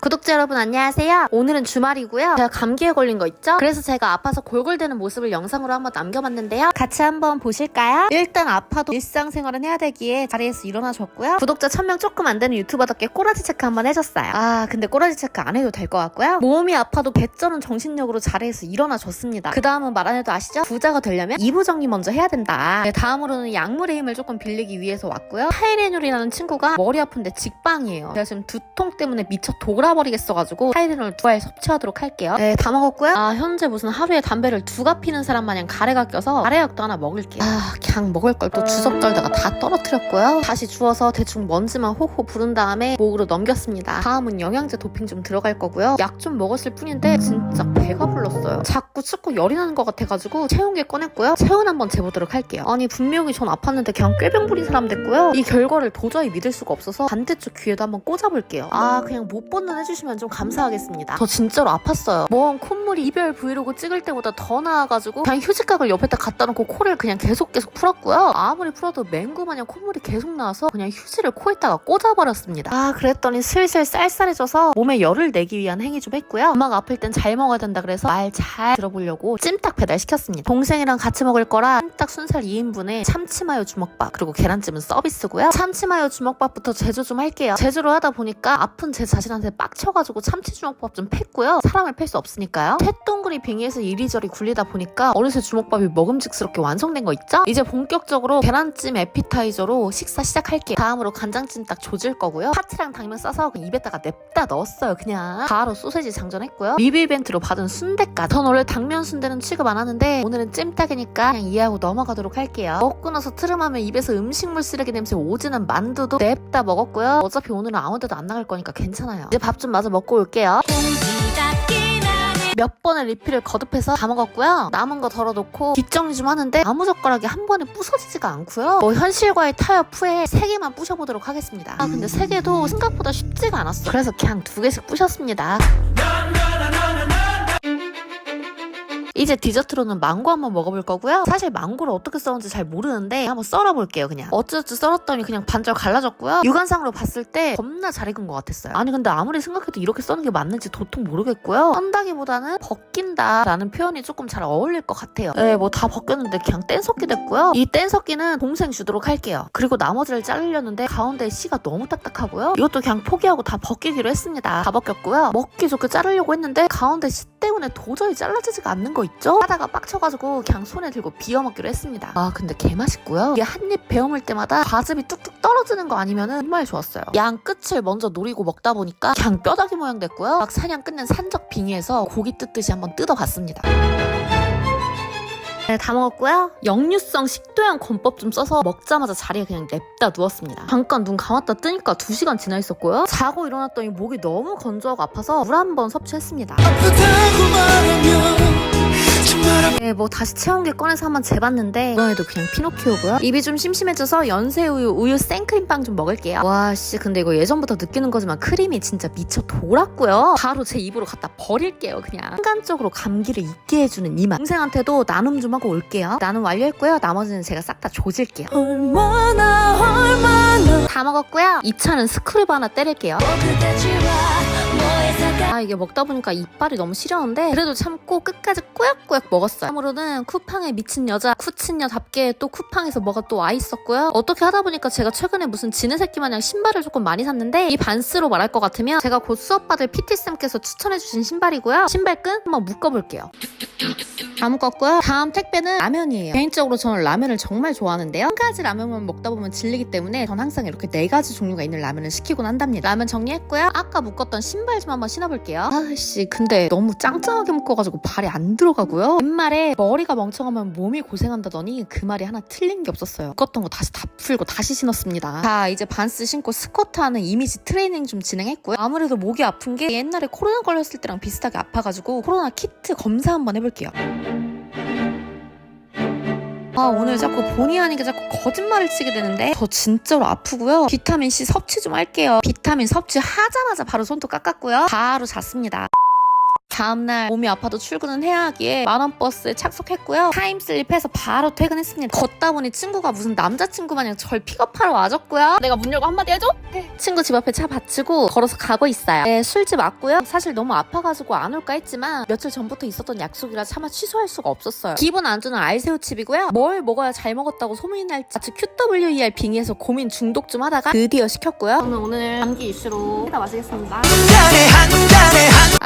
구독자 여러분 안녕하세요. 오늘은 주말이고요. 제가 감기에 걸린 거 있죠? 그래서 제가 아파서 골골대는 모습을 영상으로 한번 남겨봤는데요. 같이 한번 보실까요? 일단 아파도 일상생활은 해야 되기에 자리에서 일어나셨고요. 구독자 1000명 조금 안 되는 유튜버답게 꼬라지 체크 한번 해줬어요. 아 근데 꼬라지 체크 안 해도 될 것 같고요. 몸이 아파도 개쩌는 정신력으로 자리에서 일어나줬습니다. 그 다음은 말 안 해도 아시죠? 부자가 되려면 이부 정리 먼저 해야 된다. 네, 다음으로는 약물의 힘을 조금 빌리기 위해서 왔고요. 타이레놀이라는 친구가 머리 아픈데 직방이에요. 제가 지금 두통 때문에 미쳐 돌아 버리겠어가지고 타이레놀 두 알 섭취하도록 할게요. 네, 다 먹었고요. 아, 현재 무슨 하루에 담배를 두가 피는 사람 마냥 가래가 껴서 가래약도 하나 먹을게요. 아, 그냥 먹을 걸 또 주접 떨다가 다 떨어뜨렸고요. 다시 주워서 대충 먼지만 호호 부른 다음에 목으로 넘겼습니다. 다음은 영양제 도핑 좀 들어갈 거고요. 약 좀 먹었을 뿐인데 진짜 배가 불렀어요. 자꾸 축구 열이 나는 것 같아가지고 체온계 꺼냈고요. 체온 한번 재보도록 할게요. 아니 분명히 전 아팠는데 그냥 꾀병 부린 사람 됐고요. 이 결과를 도저히 믿을 수가 없어서 반대쪽 귀에도 한번 꽂아볼게요. 아 그냥 못 벗는 해주시면 좀 감사하겠습니다. 저 진짜로 아팠어요. 뭔 콧물이 이별 브이로그 찍을 때보다 더 나와가지고 그냥 휴지각을 옆에다 갖다 놓고 코를 그냥 계속 계속 풀었고요. 아무리 풀어도 맹구 마냥 콧물이 계속 나와서 그냥 휴지를 코에다가 꽂아버렸습니다. 아 그랬더니 슬슬 쌀쌀해져서 몸에 열을 내기 위한 행위 좀 했고요. 엄마가 아플 땐 잘 먹어야 된다 그래서 말 잘 들어보려고 찜닭 배달시켰습니다. 동생이랑 같이 먹을 거라 찜닭 순살 2인분에 참치마요 주먹밥 그리고 계란찜은 서비스고요. 참치마요 주먹밥부터 제조 좀 할게요. 제조를 하다 보니까 아픈 제 자신한테 빡 쳐가지고 참치 주먹밥 좀 팼고요. 사람을 팰 수 없으니까요. 팻동그리 빙의해서 이리저리 굴리다 보니까 어느새 주먹밥이 먹음직스럽게 완성된 거 있죠? 이제 본격적으로 계란찜 에피타이저로 식사 시작할게요. 다음으로 간장찜닭 조질 거고요. 파티랑 당면 싸서 입에다가 냅다 넣었어요. 그냥 바로 소세지 장전했고요. 리뷰 이벤트로 받은 순대까지. 전 원래 당면 순대는 취급 안 하는데 오늘은 찜닭이니까 그냥 이해하고 넘어가도록 할게요. 먹고 나서 트름하면 입에서 음식물 쓰레기 냄새 오지는 만두도 냅다 먹었고요. 어차피 오늘은 아무 데도 안 나갈 거니까 괜찮아요. 이제 밥좀 마저 먹고 올게요. 몇 번의 리필을 거듭해서 다 먹었고요. 남은 거 덜어놓고 뒷정리 좀 하는데 나무 젓가락이 한 번에 부서지지가 않고요. 뭐 현실과의 타협 후에 세 개만 부셔보도록 하겠습니다. 아 근데 세 개도 생각보다 쉽지가 않았어. 그래서 그냥 두 개씩 부셨습니다. 이제 디저트로는 망고 한번 먹어볼 거고요. 사실 망고를 어떻게 써는지 잘 모르는데 한번 썰어볼게요 그냥. 어쩌지 썰었더니 그냥 반절 갈라졌고요. 육안상으로 봤을 때 겁나 잘 익은 것 같았어요. 아니 근데 아무리 생각해도 이렇게 써는 게 맞는지 도통 모르겠고요. 썬다기보다는 벗긴다 라는 표현이 조금 잘 어울릴 것 같아요. 네, 뭐 다 벗겼는데 그냥 뗀석기 됐고요. 이 뗀석기는 동생 주도록 할게요. 그리고 나머지를 자르려는데 가운데 씨가 너무 딱딱하고요. 이것도 그냥 포기하고 다 벗기기로 했습니다. 다 벗겼고요. 먹기 좋게 자르려고 했는데 가운데 씨 때문에 도저히 잘라지지가 않는 거 있죠? 하다가 빡쳐가지고 그냥 손에 들고 비워 먹기로 했습니다. 아 근데 개 맛있고요. 이게 한 입 베어물 때마다 과즙이 뚝뚝 떨어지는 거 아니면 은 정말 좋았어요. 양 끝을 먼저 노리고 먹다 보니까 그냥 뼈다귀 모양 됐고요. 막 사냥 끝낸 산적 빙의에서 고기 뜯듯이 한번 뜯어봤습니다. 네, 다 먹었고요. 역류성 식도염 권법 좀 써서 먹자마자 자리에 그냥 냅다 누웠습니다. 잠깐 눈 감았다 뜨니까 2시간 지나 있었고요. 자고 일어났더니 목이 너무 건조하고 아파서 물 한 번 섭취했습니다. 네, 뭐 다시 체온계 꺼내서 한번 재봤는데 이번에도 그냥 피노키오고요. 입이 좀 심심해져서 연새우유, 우유 생크림빵 좀 먹을게요. 와 씨 근데 이거 예전부터 느끼는 거지만 크림이 진짜 미쳐 돌았고요. 바로 제 입으로 갖다 버릴게요 그냥. 순간적으로 감기를 잊게 해주는 이 맛. 동생한테도 나눔 좀 하고 올게요. 나눔 완료했고요. 나머지는 제가 싹 다 조질게요. 얼마나 얼마나 다 먹었고요. 2차는 스크류브 하나 때릴게요. 아 이게 먹다 보니까 이빨이 너무 시려운데 그래도 참고 끝까지 꾸역꾸역 먹었어요. 다음으로는 쿠팡에 미친 여자 쿠친녀답게 또 쿠팡에서 뭐가 또 와 있었고요. 어떻게 하다 보니까 제가 최근에 무슨 지네 새끼 마냥 신발을 조금 많이 샀는데 이 반스로 말할 것 같으면 제가 곧 수업 받을 PT쌤께서 추천해주신 신발이고요. 신발끈 한번 묶어볼게요. 다 묶었고요. 다음 택배는 라면이에요. 개인적으로 저는 라면을 정말 좋아하는데요. 한 가지 라면만 먹다 보면 질리기 때문에 전 항상 이렇게 네 가지 종류가 있는 라면을 시키곤 한답니다. 라면 정리했고요. 아까 묶었던 신발 좀 한번 신어볼게요. 아씨 근데 너무 짱짱하게 묶어가지고 발이 안 들어가고요. 옛말에 머리가 멍청하면 몸이 고생한다더니 그 말이 하나 틀린 게 없었어요. 묶었던 거 다시 다 풀고 다시 신었습니다. 자 이제 반스 신고 스쿼트 하는 이미지 트레이닝 좀 진행했고요. 아무래도 목이 아픈 게 옛날에 코로나 걸렸을 때랑 비슷하게 아파가지고 코로나 키트 검사 한번 해볼게요. 아 오늘 자꾸 본의 아니게 자꾸 거짓말을 치게 되는데? 저 진짜로 아프고요. 비타민C 섭취 좀 할게요. 비타민 섭취 하자마자 바로 손톱 깎았고요. 바로 잤습니다 다음날 몸이 아파도 출근은 해야 하기에 만원 버스에 착석했고요. 타임슬립해서 바로 퇴근했습니다. 걷다 보니 친구가 무슨 남자친구 마냥 절 픽업하러 와줬고요. 내가 문 열고 한마디 해줘? 친구 집 앞에 차 받치고 걸어서 가고 있어요. 네, 술집 왔고요. 사실 너무 아파가지고 안 올까 했지만 며칠 전부터 있었던 약속이라 차마 취소할 수가 없었어요. 기본 안주는 알새우칩이고요. 뭘 먹어야 잘 먹었다고 소문이 날지 마치 QWER 빙의해서 고민 중독 좀 하다가 드디어 시켰고요. 저는 오늘 감기 이슈로 다 마시겠습니다. 잔에 한 잔에 한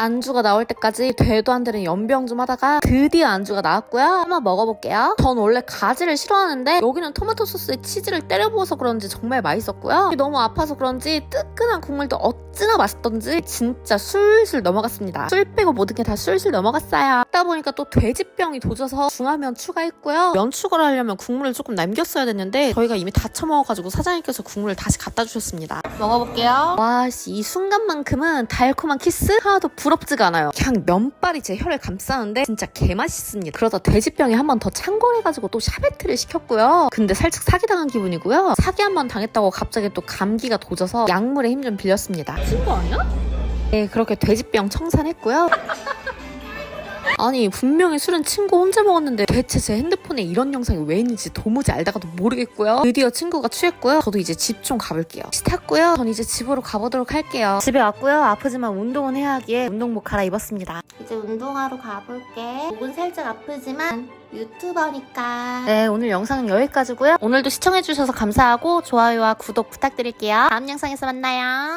안주가 나올 때까지 되도 안 되는 연병 좀 하다가 드디어 안주가 나왔고요. 한번 먹어볼게요. 전 원래 가지를 싫어하는데 여기는 토마토 소스에 치즈를 때려 부어서 그런지 정말 맛있었고요. 너무 아파서 그런지 뜨끈한 국물도 어찌나 맛있던지 진짜 술술 넘어갔습니다. 술 빼고 모든 게 다 술술 넘어갔어요. 먹다 보니까 또 돼지병이 도져서 중화면 추가했고요. 면 추가를 하려면 국물을 조금 남겼어야 됐는데 저희가 이미 다 처먹어가지고 사장님께서 국물을 다시 갖다 주셨습니다. 먹어볼게요. 와, 씨, 이 순간만큼은 달콤한 키스 하나도 부 럽지가 않아요. 그냥 면발이 제 혀를 감싸는데 진짜 개맛있습니다. 그러다 돼지병이 한번 더 창궐해가지고 또 샤베트를 시켰고요. 근데 살짝 사기당한 기분이고요. 사기 한 번 당했다고 갑자기 또 감기가 도져서 약물의 힘좀 빌렸습니다. 친구 아니야? 네, 그렇게 돼지병 청산했고요. 아니 분명히 술은 친구 혼자 먹었는데 대체 제 핸드폰에 이런 영상이 왜 있는지 도무지 알다가도 모르겠고요. 드디어 친구가 취했고요. 저도 이제 집 좀 가볼게요. 시 탔고요. 전 이제 집으로 가보도록 할게요. 집에 왔고요. 아프지만 운동은 해야 하기에 운동복 갈아입었습니다. 이제 운동하러 가볼게. 목은 살짝 아프지만 유튜버니까. 네, 오늘 영상은 여기까지고요. 오늘도 시청해주셔서 감사하고 좋아요와 구독 부탁드릴게요. 다음 영상에서 만나요.